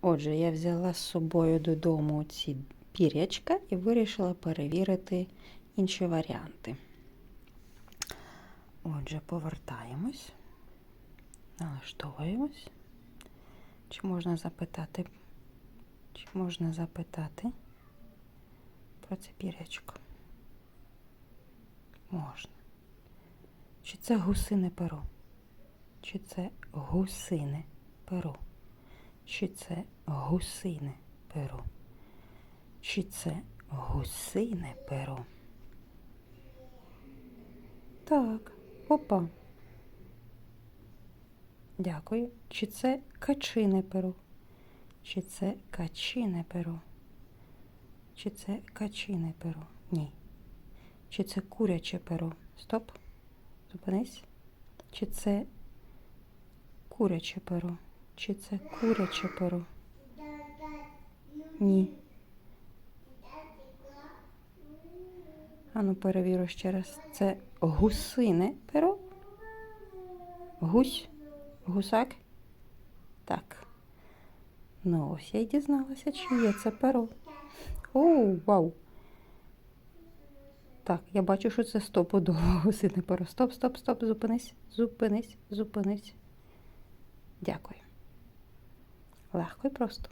Отже, я взяла з собою додому ці пірячка і вирішила перевірити інші варіанти. Отже, повертаємось, налаштовуємось. Чи можна запитати, чи можна запитати про це пірячко? Можна. Чи це гусине перо? Чи це гусине перо? Чи це гусине перо? Чи це гусине перо? Так, опа. Дякую. Чи це качине перо? Чи це качине перо? Чи це качине перо? Ні. Чи це куряче перо? Стоп. Зупинись. Чи це куряче перо? Чи це куряче перо? Ні. Ану, перевірю ще раз. Це гусине перо? Гусь? Гусак? Так. Ну, ось я й дізналася, чи є це перо. О, вау! Так, я бачу, що це стопудово гусине перо. Стоп, стоп, стоп, зупинись, зупинись, зупинись. Дякую. Легко і просто.